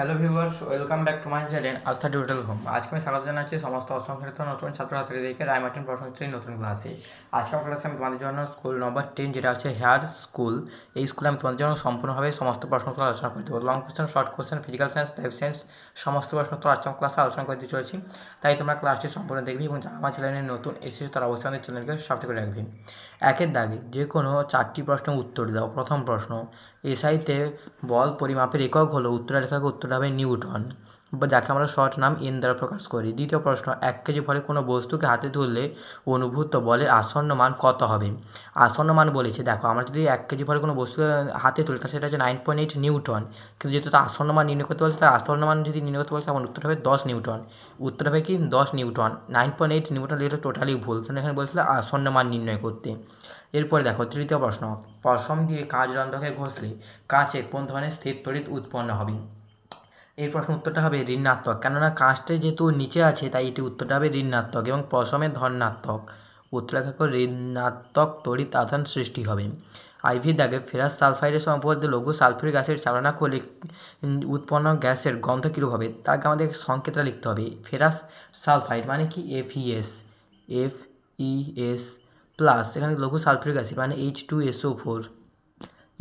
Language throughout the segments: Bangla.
Hello viewers welcome back to my channel Astha tutorial home আজকে আমি স্বাগত জানাচ্ছি সমস্ত অসংখ্যিত নতুন ছাত্রছাত্রীদেরকে রায়মার্টিন প্রশ্নোত্তরী নতুন ক্লাসে। আজকে আমার ক্লাসে আমি তোমাদের জন্য স্কুল নম্বর টেন যেটা হচ্ছে হেয়ার স্কুল এই স্কুলে আমি তোমাদের জন্য সম্পূর্ণভাবে সমস্ত প্রশ্নোত্তর আলোচনা করে দেবো। Long question short question physical science life science সমস্ত প্রশ্নোত্তর আজকে ক্লাসে আলোচনা করতে চলেছি। তাই তোমরা ক্লাসটি সম্পূর্ণ দেখবি এবং যারা আমার চ্যানেলে নতুন এসেছে, তারা অবশ্যই আমাদের চ্যানেলকে সাবস্ক্রাইব করে রাখবি। একের দাগে যে কোনো চারটি প্রশ্নের উত্তর দাও। প্রথম প্রশ্ন এসআইতে বল পরিমাপের একক হলো উত্তরের লেখাকে উত্তর হবে নিউটন যাকে আমরা শর্ট নাম এন দ্বারা প্রকাশ করি। দ্বিতীয় প্রশ্ন, এক কেজি ফলে কোনো বস্তুকে হাতে ধরলে অনুভূত বলের আসন্ন মান কত হবে? আসন্ন মান বলেছে, দেখো, আমরা যদি এক কেজি ফলে কোনো বস্তুকে হাতে তুলি, তাহলে সেটা হচ্ছে নাইন পয়েন্ট এইট নিউটন। কিন্তু যেহেতু তার আসন্ন মান নির্ণয় করতে বলছে, তার আসন্ন মান যদি নির্ণয় করতে বলছে তখন উত্তর হবে দশ নিউটন। উত্তর হবে কি? দশ newton. Nine point eight newton totally totally ভুল। কারণ এখানে বলছিল আসন্ন মান নির্ণয় করতে। এরপরে দেখো, তৃতীয় প্রশ্ন, পশম দিয়ে কাঁচ রন্ধ্রকে ঘষলে কাঁচে কোন ধরনের স্থির তড়িৎ উৎপন্ন হবে? এই প্রশ্ন উত্তরটা হবে ঋণাত্মক। কেননা কাঁচটা যেহেতু নিচে আছে, তাই এটি উত্তরটা হবে ঋণাত্মক এবং পশমের ধনাত্মক। উত্তর লেখা ঋণাত্মক তড়িৎ আধান সৃষ্টি হবে। আইভি দাগে ফেরাস সালফাইডের সম্পর্কে লঘু সালফিউরিক অ্যাসিড চালনা করলে উৎপন্ন গ্যাসের গন্ধ কীরূপ হবে? তাকে আমাদের সংকেতটা লিখতে হবে। ফেরাস সালফাইড মানে কি? F ES F ES plus এখানে লঘু সালফিউরিক অ্যাসিড মানে H two SO four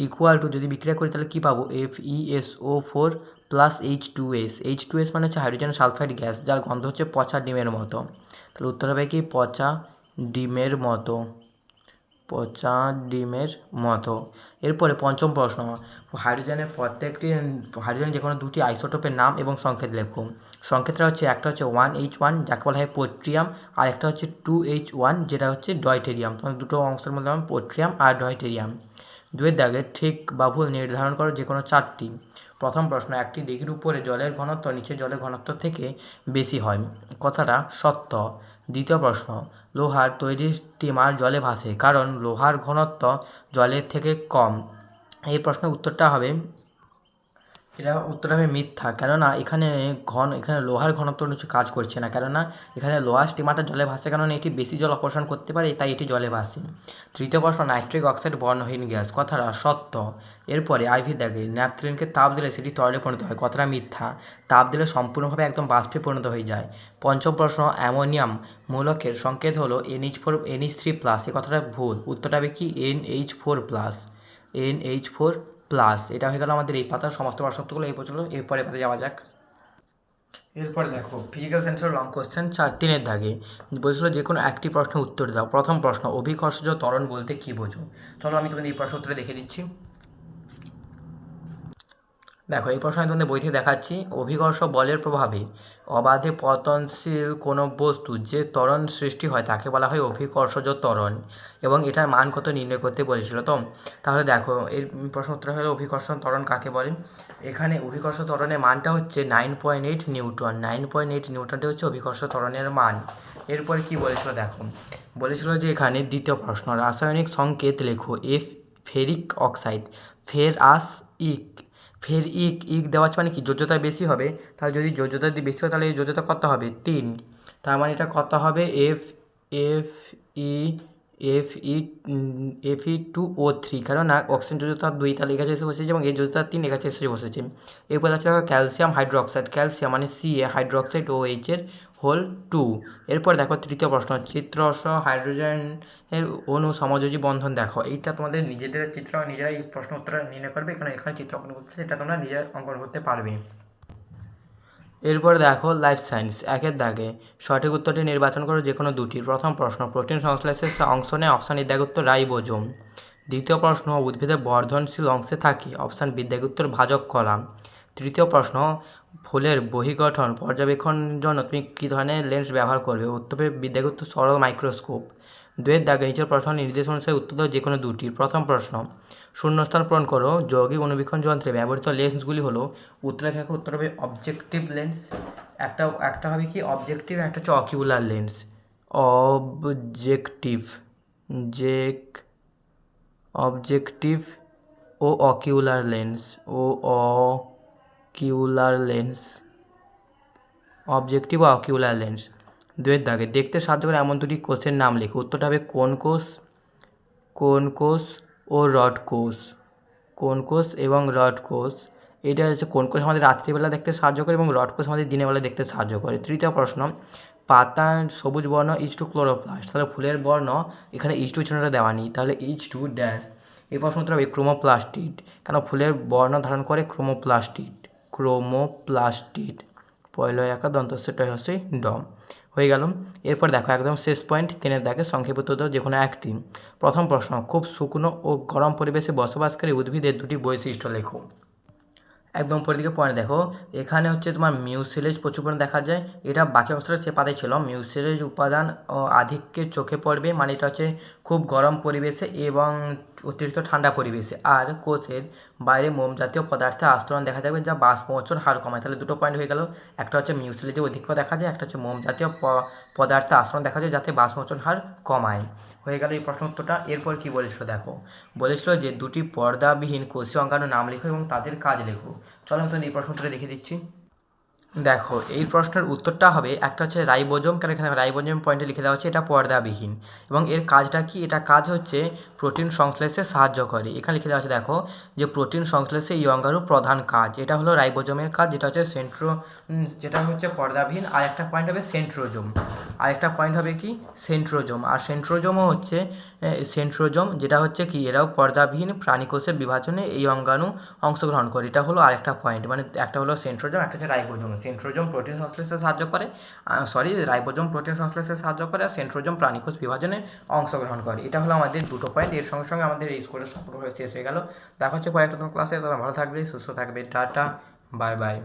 equal to যদি বিক্রিয়া করি, তাহলে কী পাবো? F ESO four plus H two S H two S মানে হচ্ছে হাইড্রোজেন সালফাইড গ্যাস যার গন্ধ হচ্ছে পচা ডিমের মতো। তাহলে উত্তর হবে কি? পচা ডিমের মতো। পচা ডিমের মতো। এরপরে পঞ্চম প্রশ্ন। হাইড্রোজেনের প্রত্যেকটি হাইড্রোজেন যে কোনো দুটি আইসোটোপের নাম এবং সংকেত লেখো। সংকেতটা হচ্ছে, একটা হচ্ছে ওয়ান এইচ ওয়ান যাকে বলা হয় পোট্রিয়াম আর একটা হচ্ছে টু এইচ ওয়ান যেটা হচ্ছে ডয়টেরিয়াম তোমার দুটো অংশের মধ্যে পোট্রিয়াম আর ডয়টেরিয়াম দুয়ের দাগে ঠিক বা ভুল নির্ধারণ করো যে কোনো চারটি। প্রথম প্রশ্ন, একটি দিঘির উপরে জলের ঘনত্ব নিচে জলের ঘনত্ব থেকে বেশি হয়। কথাটা সত্য। দ্বিতীয় প্রশ্ন, লোহার তৈরি স্টিমার জলে ভাসে, কারণ লোহার ঘনত্ব জলের থেকে কম। এই প্রশ্নের উত্তরটা হবে এটা উত্তর হবে মিথ্যা। কেননা এখানে ঘন, এখানে লোহার ঘনত্ব নিচে কাজ করছে না। কেননা এখানে লোহার স্টিমারটা জলে ভাসে কারণ এটি বেশি জল অপসারণ করতে পারে, তাই এটি জলে ভাসে। তৃতীয় প্রশ্ন, নাইট্রিক অক্সাইড বর্ণহীন গ্যাস। কথাটা সত্য। এরপরে আইভি দেখে, ন্যাপথলিনকে তাপ দিলে সেটি তরলে পরিণত হয়। কথাটা মিথ্যা। তাপ দিলে সম্পূর্ণভাবে একদম বাষ্পে পরিণত হয়ে যায়। পঞ্চম প্রশ্ন, অ্যামোনিয়াম মূলকের সংকেত হলো NH four, NH three plus. এ কথাটা ভুল। উত্তরটা হবে কি? NH four plus. N H four plus, এটা হয়ে গেল আমাদের এই পাতার সমস্ত প্রশ্নগুলো এই পর্যন্ত এরপরে পাতে যাওয়া যাক। এরপরে দেখো ফিজিক্যাল সায়েন্সের লং কোশ্চেন চার তিনের দাগে। বলছিল যে কোনো একটি প্রশ্নের উত্তর দাও। প্রথম প্রশ্ন, অভিকর্ষজ ত্বরণ বলতে কী বোঝো? চলো আমি তোমাদের এই প্রশ্ন উত্তরে দেখে দিচ্ছি। দেখো, এই প্রশ্ন তোমাদের বই থেকে দেখাচ্ছি, অভিকর্ষ বলের প্রভাবে অবাধে পতনশীল কোনো বস্তু যে ত্বরণ সৃষ্টি হয়, তাকে বলা হয় অভিকর্ষজ ত্বরণ, এবং এটার মান কত নির্ণয় করতে বলেছিল তো? তাহলে দেখো, এর প্রশ্ন উত্তর হলো অভিকর্ষ ত্বরণ কাকে বলে? এখানে অভিকর্ষ ত্বরণের মানটা হচ্ছে nine point eight newton nine point eight নিউটনটা হচ্ছে অভিকর্ষ ত্বরণের মান। এরপরে কী বলেছিল দেখো? বলেছিল যে এখানে দ্বিতীয় প্রশ্ন, রাসায়নিক সংকেত লেখো এফ ফেরিক অক্সাইড, ফের আস ইক ফের ইক ইক দেওয়া আছে মানে কি? যোজ্যতা বেশি হবে। তাহলে যদি যোজ্যতা যদি বেশি হয়, তাহলে এই যোজ্যতা কত হবে? তিন। তার মানে এটা কত হবে? F F, E F E F E two O three কেননা অক্সিজেন যোজ্যতা দুই তাহলে একাছে এসে বসেছে এবং এই যোজ্যতা তিন একাছে এসে বসেছে। এরপর আছে ক্যালসিয়াম হাইড্রোক্সাইড ক্যালসিয়াম মানে সি এ হাইড্রোক্সাইড ও এইচের হোল টু এরপর দেখো তৃতীয় প্রশ্ন চিত্রস হাইড্রোজেনের অণু সমযোজী বন্ধন দেখো। এইটা তোমাদের নিজেদের চিত্র, নিজেরাই প্রশ্ন উত্তর নির্ণয় করবে এখানে এখানে চিত্র অঙ্কন করতে সেটা তোমরা নিজের অঙ্কন করতে পারবে। এরপর দেখো লাইফ সায়েন্স একের দাগে সঠিক উত্তরটি নির্বাচন করো যে কোনো দুটি। প্রথম প্রশ্ন প্রোটিন সংশ্লেষের অংশ নেয় অপশান উত্তর রাইবোজোম দ্বিতীয় প্রশ্ন উদ্ভিদের বর্ধনশীল অংশে থাকে অপশান উত্তর ভাজক কলা তৃতীয় প্রশ্ন, ফুলের বহিগঠন পর্যবেক্ষণ জন্য তুমি কী ধরনের লেন্স ব্যবহার করবে? উত্তরে বিদ্যাগুপ্ত সরল মাইক্রোস্কোপ দুয়ের দাগে নিচের প্রশ্ন নির্দেশ অনুসারে উত্তর দাও যে কোনো দুটি প্রথম প্রশ্ন, শূন্যস্থান পূরণ করো। যৌগিক অনুবীক্ষণ যন্ত্রে ব্যবহৃত লেন্সগুলি হলো উত্তরে থাকে উত্তর হবে অবজেক্টিভ লেন্স একটা একটা হবে কি অবজেক্টিভ একটা হচ্ছে অকিউলার লেন্স অবজেক্টিভ জেক অবজেক্টিভ ও অকিউলার লেন্স ও ocular lens objective ocular lens দুয়ের দাগে। দেখতে সাহায্য করে এমন দুটি কোষের নাম লেখো। উত্তরটা হবে কোন কোষ কোন কোষ ও রড কোষ কোন কোষ এবং রড কোষ এটা হচ্ছে কোন কোষ আমাদের রাত্রিবেলা দেখতে সাহায্য করে এবং রড কোষ আমাদের দিনের বেলা দেখতে সাহায্য করে। তৃতীয় প্রশ্ন পাতা সবুজ বর্ণ ইজ টু ক্লোরোপ্লাস্ট। তাহলে ফুলের বর্ণ এখানে ইজ টু চিহ্নটা দেওয়া নেই, তাহলে ইজ টু ড্যাশ। এই প্রশ্ন উত্তর হবে ক্রোমোপ্লাস্টিড, কেন ফুলের বর্ণ ধারণ করে ক্রোমোপ্লাস্টিড? ক্রোমোপ্লাস্টিড। পয়লা একা দন্তস্বটা হচ্ছে ডম। হয়ে গেল। এরপর দেখো একদম শেষ পয়েন্ট তিনের দাগে সংক্ষেপিত যে কোনো একটি। প্রথম প্রশ্ন, খুব শুকনো ও গরম পরিবেশে বসবাসকারী উদ্ভিদের দুটি বৈশিষ্ট্য লেখো। একদম উপরের দিকে পয়েন্ট দেখো। এখানে হচ্ছে তোমার মিউসিলেজ প্রচুর পরিমাণে দেখা যায়। এটা বাকি অবস্থাটা সে পাতে ছিল। মিউসিলেজ উপাদান আধিক্যে চোখে পড়বে। মানে এটা হচ্ছে খুব গরম পরিবেশে এবং অতিরিক্ত ঠান্ডা পরিবেশে। আর কোষের বাইরে মোম জাতীয় পদার্থে আস্তরণ দেখা যাবে যা বাষ্পমোচন হার কমায়। তাহলে দুটো পয়েন্ট হয়ে গেল। একটা হচ্ছে মিউসিলেজে অধিক্য দেখা যায়, একটা হচ্ছে মোম জাতীয় পদার্থে আস্তরণ দেখা যায় যাতে বাষ্পমোচন হার কমায়। হয়ে গেল এই প্রশ্ন উত্তরটা এরপর কি বলেছিল দেখো? বলেছিল যে দুটি পর্দাবিহীন কোষীয় অঙ্গাণুর নাম লেখো এবং তাদের কাজ লেখো। চলো আমি তোমাদের এই প্রশ্ন উত্তরে দেখে দিচ্ছি। দেখো, এই প্রশ্নের উত্তরটা হবে, একটা হচ্ছে রাইবোজোম কারণ এখানে রাইবোজোম পয়েন্টে লিখে দেওয়া হচ্ছে, এটা পর্দাবিহীন। এবং এর কাজটা কি? এটা কাজ হচ্ছে প্রোটিন সংশ্লেষে সাহায্য করে। এখানে লিখে দেওয়া আছে, দেখো, যে প্রোটিন সংশ্লেষে এই অঙ্গাণুর প্রধান কাজ। এটা হলো রাইবোজোমের কাজ, যেটা হচ্ছে সেন্ট্রো যেটা হচ্ছে পর্দাবিহীন। আর একটা পয়েন্ট হবে সেন্ট্রোজোম আর একটা পয়েন্ট হবে কি? সেন্ট্রোজোম আর সেন্ট্রোজোমও হচ্ছে সেন্ট্রোজোম যেটা হচ্ছে কি? এরাও পর্দাবিহীন প্রাণীকোষের বিভাজনে এই অঙ্গাণু অংশগ্রহণ করে। এটা হলো আরেকটা পয়েন্ট মানে একটা হলো সেন্ট্রোজোম একটা হচ্ছে রাইবোজোম। সেন্ট্রোজোম প্রোটিন সংশ্লেষে সাহায্য করে সরি রাইবোজোম প্রোটিন সংশ্লেষে সাহায্য করে আর সেন্ট্রোজম প্রাণীকোষ বিভাজনে অংশগ্রহণ করে। এটা হলো আমাদের দুটো পয়েন্ট এর সঙ্গে সঙ্গে আমাদের এই স্কুলের সম্পর্ক শেষ হয়ে গেল। দেখা হচ্ছে কয়েকটা ক্লাসে তারা ভালো থাকবে, সুস্থ থাকবে, টাটা বাই বাই